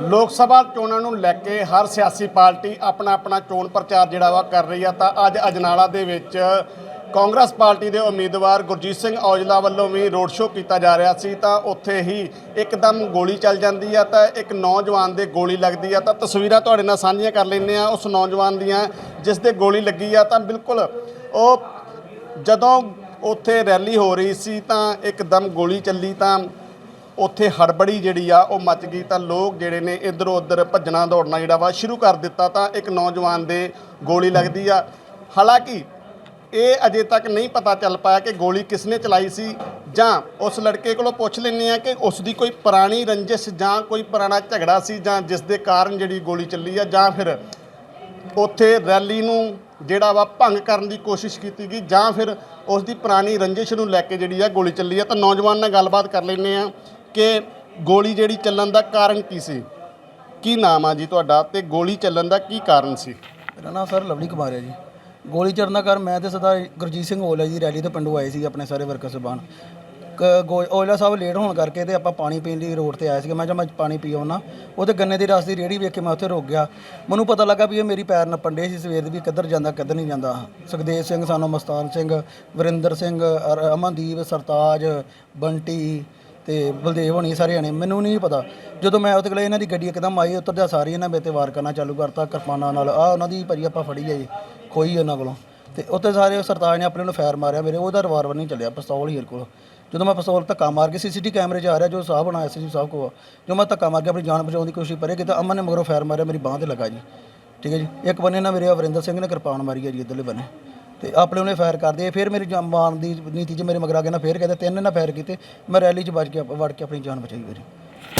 ਲੋਕ ਸਭਾ ਚੋਣਾਂ ਨੂੰ ਲੈ ਕੇ ਹਰ ਸਿਆਸੀ ਪਾਰਟੀ ਆਪਣਾ ਆਪਣਾ ਚੋਣ ਪ੍ਰਚਾਰ ਜਿਹੜਾ ਵਾ ਕਰ ਰਹੀ ਆ, ਤਾਂ ਅੱਜ ਅਜਨਾਲਾ ਦੇ ਵਿੱਚ ਕਾਂਗਰਸ ਪਾਰਟੀ ਦੇ ਉਮੀਦਵਾਰ ਗੁਰਜੀਤ ਸਿੰਘ ਔਜਲਾ ਵੱਲੋਂ ਵੀ ਰੋਡ ਸ਼ੋਅ ਕੀਤਾ ਜਾ ਰਿਹਾ ਸੀ, ਤਾਂ ਉੱਥੇ ਹੀ ਇੱਕਦਮ ਗੋਲੀ ਚੱਲ ਜਾਂਦੀ ਆ, ਤਾਂ ਇੱਕ ਨੌਜਵਾਨ ਦੇ ਗੋਲੀ ਲੱਗਦੀ ਆ, ਤਾਂ ਤਸਵੀਰਾਂ ਤੁਹਾਡੇ ਨਾਲ ਸਾਂਝੀਆਂ ਕਰ ਲੈਂਦੇ ਆ ਉਸ ਨੌਜਵਾਨ ਦੀਆਂ ਜਿਸ ਦੇ ਗੋਲੀ ਲੱਗੀ ਆ, ਤਾਂ ਬਿਲਕੁਲ ਉਹ ਜਦੋਂ ਉੱਥੇ ਰੈਲੀ ਹੋ ਰਹੀ ਸੀ, ਤਾਂ ਇੱਕਦਮ ਗੋਲੀ ਚੱਲੀ, ਤਾਂ ਉੱਥੇ ਹੜਬੜੀ ਜਿਹੜੀ ਆ, ਉਹ ਮਚ ਗਈ ਤਾਂ ਲੋਕ ਜਿਹੜੇ ਨੇ ਇਧਰੋਂ ਉਧਰ ਭੱਜਣਾ ਦੌੜਨਾ ਜਿਹੜਾ ਵਾ ਸ਼ੁਰੂ ਕਰ ਦਿੱਤਾ ਤਾਂ ਇੱਕ ਨੌਜਵਾਨ ਦੇ ਗੋਲੀ ਲੱਗਦੀ ਆ। ਹਾਲਾਂਕਿ ਇਹ ਅਜੇ ਤੱਕ ਨਹੀਂ ਪਤਾ ਚੱਲ ਪਾਇਆ ਕਿ ਗੋਲੀ ਕਿਸਨੇ ਚਲਾਈ ਸੀ ਜਾਂ ਉਸ ਲੜਕੇ ਕੋਲੋਂ ਪੁੱਛ ਲੈਂਦੇ ਆ ਕਿ ਉਸ ਦੀ ਕੋਈ ਪੁਰਾਣੀ ਰੰਜਿਸ਼ ਜਾਂ ਕੋਈ ਪੁਰਾਣਾ ਝਗੜਾ ਸੀ ਜਾਂ ਜਿਸ ਦੇ ਕਾਰਨ ਜਿਹੜੀ ਗੋਲੀ ਚੱਲੀ ਆ ਜਾਂ ਫਿਰ ਉੱਥੇ ਰੈਲੀ ਨੂੰ ਜਿਹੜਾ ਵਾ ਭੰਗ ਕਰਨ ਦੀ ਕੋਸ਼ਿਸ਼ ਕੀਤੀ ਗਈ ਜਾਂ ਫਿਰ ਉਸ ਦੀ ਪੁਰਾਣੀ ਰੰਜਿਸ਼ ਨੂੰ ਲੈ ਕੇ ਜਿਹੜੀ ਆ ਗੋਲੀ ਚੱਲੀ ਆ। ਤਾਂ ਨੌਜਵਾਨ ਨਾਲ ਗੱਲਬਾਤ ਕਰ ਲੈਂਦੇ ਆ। ਕਿ ਗੋਲੀ ਜਿਹੜੀ ਚੱਲਣ ਦਾ ਕਾਰਨ ਕੀ ਸੀ? ਕੀ ਨਾਮ ਆ ਜੀ ਤੁਹਾਡਾ ਤੇ ਗੋਲੀ ਚੱਲਣ ਦਾ ਕੀ ਕਾਰਨ ਸੀ? ਮੇਰਾ ਨਾਮ ਸਰ ਲਵਲੀ ਕੁਮਾਰ ਹੈ ਜੀ। ਗੋਲੀ ਚੱਲਣ ਦਾ ਕਾਰਨ ਮੈਂ ਤੇ ਸਦਾ ਗੁਰਜੀਤ ਸਿੰਘ ਓਲਾ ਜੀ ਰੈਲੀ ਤੋਂ ਪਿੰਡੋਂ ਆਏ ਸੀ ਆਪਣੇ ਸਾਰੇ ਵਰਕਰ ਸਬਾਨ। ਔਲਾ ਸਾਹਿਬ ਲੇਟ ਹੋਣ ਕਰਕੇ ਤੇ ਆਪਾਂ ਪਾਣੀ ਪੀਣ ਲਈ ਰੋਡ ਤੇ ਆਏ ਸੀਗੇ। ਮੈਂ ਕਿਹਾ ਮੈਂ ਪਾਣੀ ਪੀ ਆਉਣਾ ਉਹਦੇ ਗੰਨੇ ਦੀ ਰਸ ਦੀ ਰੇੜੀ ਵੇਖ ਕੇ ਮੈਂ ਉੱਥੇ ਰੁਕ ਗਿਆ। ਮੈਨੂੰ ਪਤਾ ਲੱਗਾ ਵੀ ਇਹ ਮੇਰੀ ਪੈਰ ਨੱਪਣ ਡੇ ਸੀ ਸਵੇਰ ਦੀ ਵੀ ਕਿੱਧਰ ਜਾਂਦਾ, ਕਿੱਧਰ ਨਹੀਂ ਜਾਂਦਾ। ਸੁਖਦੇਵ ਸਿੰਘ, ਸਾਨੂੰ ਮਸਤਾਨ ਸਿੰਘ, ਵਰਿੰਦਰ ਸਿੰਘ ਅਮਨਦੀਪ, ਸਰਤਾਜ, ਬੰਟੀ ਤੇ ਬਲਦੇਵ ਹੋਣੀ ਸਾਰੇ ਜਣੇ, ਮੈਨੂੰ ਨਹੀਂ ਪਤਾ। ਜਦੋਂ ਮੈਂ ਉਹਦੇ ਕੋਲ ਇਹਨਾਂ ਦੀ ਗੱਡੀ ਇੱਕਦਮ ਆਈ ਉੱਤਰਦਿਆਂ ਸਾਰੀ ਇਹਨਾਂ ਮੇਰੇ ਤੇ ਵਾਰ ਕਰਨਾ ਚਾਲੂ ਕਰਤਾ, ਕਿਰਪਾਨਾਂ ਨਾਲ। ਆ ਉਹਨਾਂ ਦੀ ਭਾਜੀ ਆਪਾਂ ਫੜੀ ਹੈ ਜੀ, ਖੋਈ ਉਹਨਾਂ ਕੋਲੋਂ। ਤੇ ਉੱਥੇ ਸਾਰੇ ਸਰਤਾਜ ਨੇ ਆਪਣੇ ਨੂੰ ਫਾਇਰ ਮਾਰਿਆ ਮੇਰੇ, ਉਹਦਾ ਰਿਵਾਲਵਰ ਨਹੀਂ ਚੱਲਿਆ, ਪਿਸਤੌਲ ਹੀ ਮੇਰੇ ਕੋਲ। ਜਦੋਂ ਮੈਂ ਪਿਸਤੌਲ ਧੱਕਾ ਮਾਰ ਕੇ ਸੀਸੀਟੀ ਕੈਮਰੇ 'ਚ ਆ ਰਿਹਾ, ਜੋ ਸਾਹਿਬ ਬਣਾਇਆ ਸੀ ਸਾਹਿਬ ਕੋ ਜੋ ਮੈਂ ਧੱਕਾ ਮਾਰ ਕੇ ਆਪਣੀ ਜਾਨ ਬਚਾਉਣ ਦੀ ਕੋਸ਼ਿਸ਼ ਕਰੇ ਕਿ ਤਾਂ ਅਮਨ ਨੇ ਮਗਰੋਂ ਫਾਇਰ ਮਾਰਿਆ, ਮੇਰੀ ਬਾਹ ਤੇ ਲੱਗਾ ਜੀ। ਠੀਕ ਹੈ ਜੀ? ਇੱਕ ਬੰਨੇ ਨਾ ਮੇਰੇ ਵਰਿੰਦਰ ਸਿੰਘ ਨੇ ਕਿਰਪਾਨ ਮਾਰੀ ਹੈ ਜੀ, ਇੱਧਰਲੇ ਬੰਨੇ। ਤੇ ਆਪਣੇ ਉਹਨੇ ਫਾਇਰ ਕਰਦੇ ਫਿਰ ਮੇਰੀ ਜਾਨ ਮਾਰਨ ਦੀ ਨੀਤੀ 'ਚ ਮੇਰੇ ਮਗਰ ਆ ਕੇ ਨਾ ਫੇਰ ਕਹਿੰਦੇ ਤਿੰਨ ਨਾ ਫਾਇਰ ਕੀਤੇ। ਮੈਂ ਰੈਲੀ 'ਚ ਵੱਜ ਕੇ ਵੜ ਕੇ ਆਪਣੀ ਜਾਨ ਬਚਾਈ ਮੇਰੀ।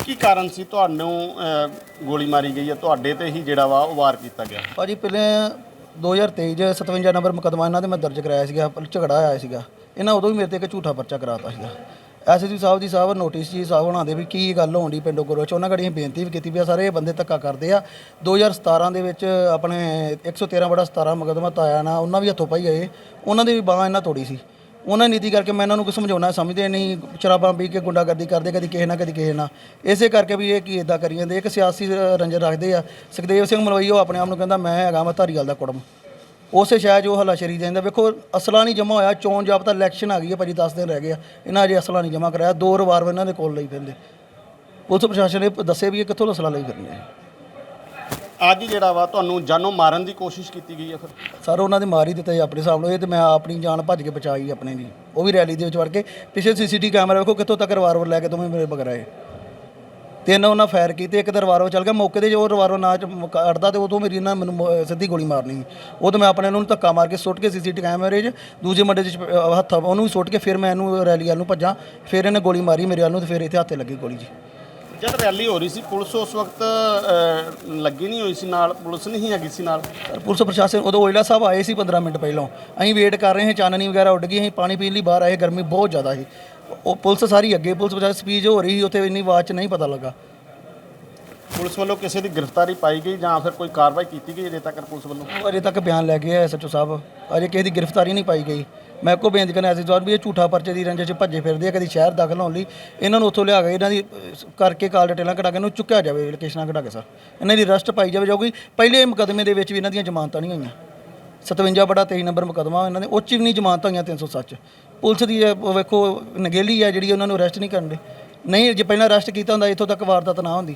ਕੀ ਕਾਰਨ ਸੀ ਤੁਹਾਨੂੰ ਅਹ, ਗੋਲੀ ਮਾਰੀ ਗਈ ਹੈ ਤੁਹਾਡੇ ਤੇ ਹੀ ਜਿਹੜਾ ਵਾ ਉਹ ਵਾਰ ਕੀਤਾ ਗਿਆ? ਭਾਜੀ ਪਹਿਲੇ 2023 ਚ 57 ਨੰਬਰ ਮੁਕੱਦਮਾ ਇਹਨਾਂ ਦੇ ਮੈਂ ਦਰਜ ਕਰਾਇਆ ਸੀਗਾ ਝਗੜਾ ਆਇਆ ਸੀਗਾ। ਇਹਨਾਂ ਉਦੋਂ ਵੀ ਮੇਰੇ ਤੇ ਇੱਕ ਝੂਠਾ ਪਰਚਾ ਕਰਾਤਾ ਸੀਗਾ। ਐਸਐਸਪੀ ਸਾਹਿਬ ਦੀ ਸਾਹਿਬ ਨੋਟਿਸ ਜੀ ਸਾਹਿਬ ਉਹਨਾਂ ਦੇ ਵੀ ਕੀ ਗੱਲ ਹੋਣ ਦੀ ਪਿੰਡੋਂ ਗੁਰੂ ਚ। ਉਹਨਾਂ ਘੜੀ ਬੇਨਤੀ ਵੀ ਕੀਤੀ ਵੀ ਆ, ਸਾਰੇ ਇਹ ਬੰਦੇ ਧੱਕਾ ਕਰਦੇ ਆ। 2017 ਦੇ ਵਿੱਚ ਆਪਣੇ 113 ਬੜਾ 17 ਮੁਕੱਦਮਾ ਤਾਇਆ ਨਾ, ਉਹਨਾਂ ਵੀ ਹੱਥੋਂ ਪਾਈ ਗਏ। ਉਹਨਾਂ ਦੀ ਵੀ ਬਾਹਾਂ ਇਹਨਾਂ ਤੋੜੀ ਸੀ। ਉਹਨਾਂ ਨੀਤੀ ਕਰਕੇ ਮੈਂ ਇਹਨਾਂ ਨੂੰ ਕੁਝ ਸਮਝਾਉਣਾ ਸਮਝਦੇ ਨਹੀਂ, ਸ਼ਰਾਬਾਂ ਪੀ ਕੇ ਗੁੰਡਾਗਰਦੀ ਕਰਦੇ, ਕਦੀ ਕਿਸੇ ਨਾ ਕਦੀ ਕਿਸੇ ਨਾ ਇਸੇ ਕਰਕੇ ਵੀ ਇਹ ਕੀ ਇਦਾਂ ਕਰੀ ਜਾਂਦੇ, ਇੱਕ ਸਿਆਸੀ ਰੰਜਨ ਰੱਖਦੇ ਆ। ਸੁਖਦੇਵ ਸਿੰਘ ਮਲਵਈ, ਉਹ ਆਪਣੇ ਆਪ ਨੂੰ ਕਹਿੰਦਾ, ਮੈਂ ਹੈਗਾ, ਮੈਂ ਧਾਰੀਵਾਲ ਦਾ ਕੁੜਮ। ਉਸੇ ਸ਼ਾਇਦ ਜੋ ਹਲਾਸ਼ਰੀ ਜਾਂਦਾ। ਵੇਖੋ ਅਸਲਾ ਨਹੀਂ ਜਮਾ ਹੋਇਆ ਚੋਣ ਜਾਬਤਾ ਇਲੈਕਸ਼ਨ ਆ ਗਈ ਹੈ ਭਾਜੀ 10 ਦਿਨ ਰਹਿ ਗਏ ਆ। ਇਹਨਾਂ ਅਜੇ ਅਸਲਾ ਨਹੀਂ ਜਮਾ ਕਰਾਇਆ। ਦੋ ਰਿਵਾਲਵਰ ਇਹਨਾਂ ਦੇ ਕੋਲ ਲਈ ਫਿਰਦੇ। ਪੁਲਿਸ ਪ੍ਰਸ਼ਾਸਨ ਨੇ ਦੱਸੇ ਵੀ ਇਹ ਕਿੱਥੋਂ ਅਸਲਾ ਲਈ ਫਿਰਨੇ ਆ। ਅੱਜ ਜਿਹੜਾ ਵਾ ਤੁਹਾਨੂੰ ਜਾਨੋਂ ਮਾਰਨ ਦੀ ਕੋਸ਼ਿਸ਼ ਕੀਤੀ ਗਈ ਹੈ ਫਿਰ? ਸਰ ਉਹਨਾਂ ਦੇ ਮਾਰ ਹੀ ਦਿੱਤਾ ਜੀ ਆਪਣੇ ਸਾਹਮਣੇ ਇਹ ਤੇ ਮੈਂ ਆਪਣੀ ਜਾਨ ਭੱਜ ਕੇ ਬਚਾਈ ਆਪਣੇ ਦੀ ਉਹ ਵੀ ਰੈਲੀ ਦੇ ਵਿੱਚ ਵੜ ਕੇ। ਪਿੱਛੇ ਸੀਸੀਟੀ ਕੈਮਰਾ ਵੇਖੋ ਕਿੱਥੋਂ ਤੱਕ ਰਿਵਾਲਵਰ ਲੈ ਕੇ ਦੋਵੇਂ ਮੇਰੇ ਬਗਰ ਆਏ ਤਿੰਨ ਉਹਨਾਂ ਫਾਇਰ ਕੀਤੇ ਇੱਕ ਰਿਵਾਲਵਰ ਚੱਲ ਗਿਆ। ਮੌਕੇ ਤੇ ਜੋ ਰਿਵਾਲਵਰ ਨਾ ਅੜਦਾ ਤੇ ਉਦੋਂ ਮੇਰੀ ਇਹਨਾਂ ਮੈਨੂੰ ਸਿੱਧੀ ਗੋਲੀ ਮਾਰਨੀ। ਉਹ ਤਾਂ ਮੈਂ ਆਪਣੇ ਨੂੰ ਧੱਕਾ ਮਾਰ ਕੇ ਸੁੱਟ ਕੇ ਸੀਸੀਟੀ ਕੈਮਰੇ 'ਚ ਦੂਜੇ ਮੱਡੇ 'ਚ ਹੱਥ ਉਹਨੂੰ ਵੀ ਸੁੱਟ ਕੇ ਫਿਰ ਮੈਂ ਇਹਨੂੰ ਰੈਲੀ ਵੱਲ ਨੂੰ ਭੱਜਾਂ। ਫਿਰ ਇਹਨੇ ਗੋਲੀ ਮਾਰੀ ਮੇਰੇ ਵੱਲ ਨੂੰ ਤੇ ਫਿਰ ਇੱਥੇ ਹੱਥੇ ਲੱਗੀ ਗੋਲੀ ਜੀ। ਜਦ ਰੈਲੀ ਹੋ ਰਹੀ ਸੀ ਪੁਲਿਸ ਉਸ ਵਕਤ ਲੱਗੀ ਨਹੀਂ ਹੋਈ ਸੀ ਨਾਲ ਪੁਲਿਸ ਨਹੀਂ ਹੈਗੀ ਸੀ ਨਾਲ? ਪੁਲਿਸ ਪ੍ਰਸ਼ਾਸਨ ਉਦੋਂ ਓਇਲਾ ਸਾਹਿਬ ਆਏ ਸੀ 15 ਮਿੰਟ ਪਹਿਲਾਂ। ਅਸੀਂ ਵੇਟ ਕਰ ਰਹੇ ਹਾਂ ਚਾਨਣੀ ਵਗੈਰਾ ਉੱਡ ਗਈ ਅਸੀਂ ਪਾਣੀ ਪੀਣ ਲਈ ਬਾਹਰ ਆਏ ਗਰਮੀ ਬਹੁਤ ਜ਼ਿਆਦਾ ਸੀ। ਉਹ ਪੁਲਿਸ ਸਾਰੀ ਅੱਗੇ ਪੁਲਿਸ ਪ੍ਰਸ਼ਾਸਨ ਸਪੀਚ ਹੋ ਰਹੀ ਸੀ ਉੱਥੇ ਇੰਨੀ ਆਵਾਜ਼ 'ਚ ਨਹੀਂ ਪਤਾ ਲੱਗਾ। ਪੁਲਿਸ ਵੱਲੋਂ ਕਿਸੇ ਦੀ ਗ੍ਰਿਫਤਾਰੀ ਪਾਈ ਗਈ ਜਾਂ ਫਿਰ ਕੋਈ ਕਾਰਵਾਈ ਕੀਤੀ ਗਈ ਅਜੇ ਤੱਕ ਪੁਲਿਸ ਵੱਲੋਂ? ਉਹ ਅਜੇ ਤੱਕ ਬਿਆਨ ਲੈ ਕੇ ਆਏ ਸੱਚੋ ਸਾਹਿਬ। ਅਜੇ ਕਿਸੇ ਦੀ ਗ੍ਰਿਫਤਾਰੀ ਨਹੀਂ ਪਾਈ ਗਈ। ਮੈਂ ਕੋ ਬੇਨਤੀ ਕਰਨਾ ਸੀ ਜਵਾਬ ਵੀ ਇਹ ਝੂਠਾ ਪਰਚੇ ਦੀ ਰੰਜੇ 'ਚ ਭੱਜੇ ਫਿਰਦੇ ਆ ਕਦੀ ਸ਼ਹਿਰ ਦਾਖਲ ਹੋਣ ਲਈ। ਇਹਨਾਂ ਨੂੰ ਉੱਥੋਂ ਲਿਆ ਕੇ ਇਹਨਾਂ ਦੀ ਅਹ, ਕਰਕੇ ਕਾਲ ਡਿਟੇਲਾਂ ਕਢਾ ਕੇ ਇਹਨੂੰ ਚੁੱਕਿਆ ਜਾਵੇ ਲੋਕੇਸ਼ਨਾਂ ਕਢਾ ਕੇ ਸਰ। ਇਹਨਾਂ ਦੀ ਅਰੈਸਟ ਪਾਈ ਜਾਵੇ ਕਿਉਂਕਿ ਪਹਿਲੇ ਮੁਕਦਮੇ ਦੇ ਵਿੱਚ ਵੀ ਇਹਨਾਂ ਦੀਆਂ ਜ਼ਮਾਨਤਾਂ ਨਹੀਂ ਹੋਈਆਂ 57 ਬੜਾ 23 ਨੰਬਰ ਮੁਕਦਮਾ ਇਹਨਾਂ ਦੇ, ਉਹ 'ਚ ਵੀ ਨਹੀਂ ਜ਼ਮਾਨਤਾਂ ਹੋਈਆਂ 307 ਪੁਲਿਸ ਦੀ, ਇਹ ਉਹ ਵੇਖੋ, ਨਗੇਲੀ ਆ ਜਿਹੜੀ ਉਹਨਾਂ ਨੂੰ ਅਰੈਸਟ ਨਹੀਂ ਕਰਨ ਦੇ। ਨਹੀਂ, ਜੇ ਪਹਿਲਾਂ ਅਰੈਸਟ ਕੀਤਾ ਹੁੰਦਾ, ਇੱਥੋਂ ਤੱਕ ਵਾਰਦਾਤ ਨਾ ਹੁੰਦੀ।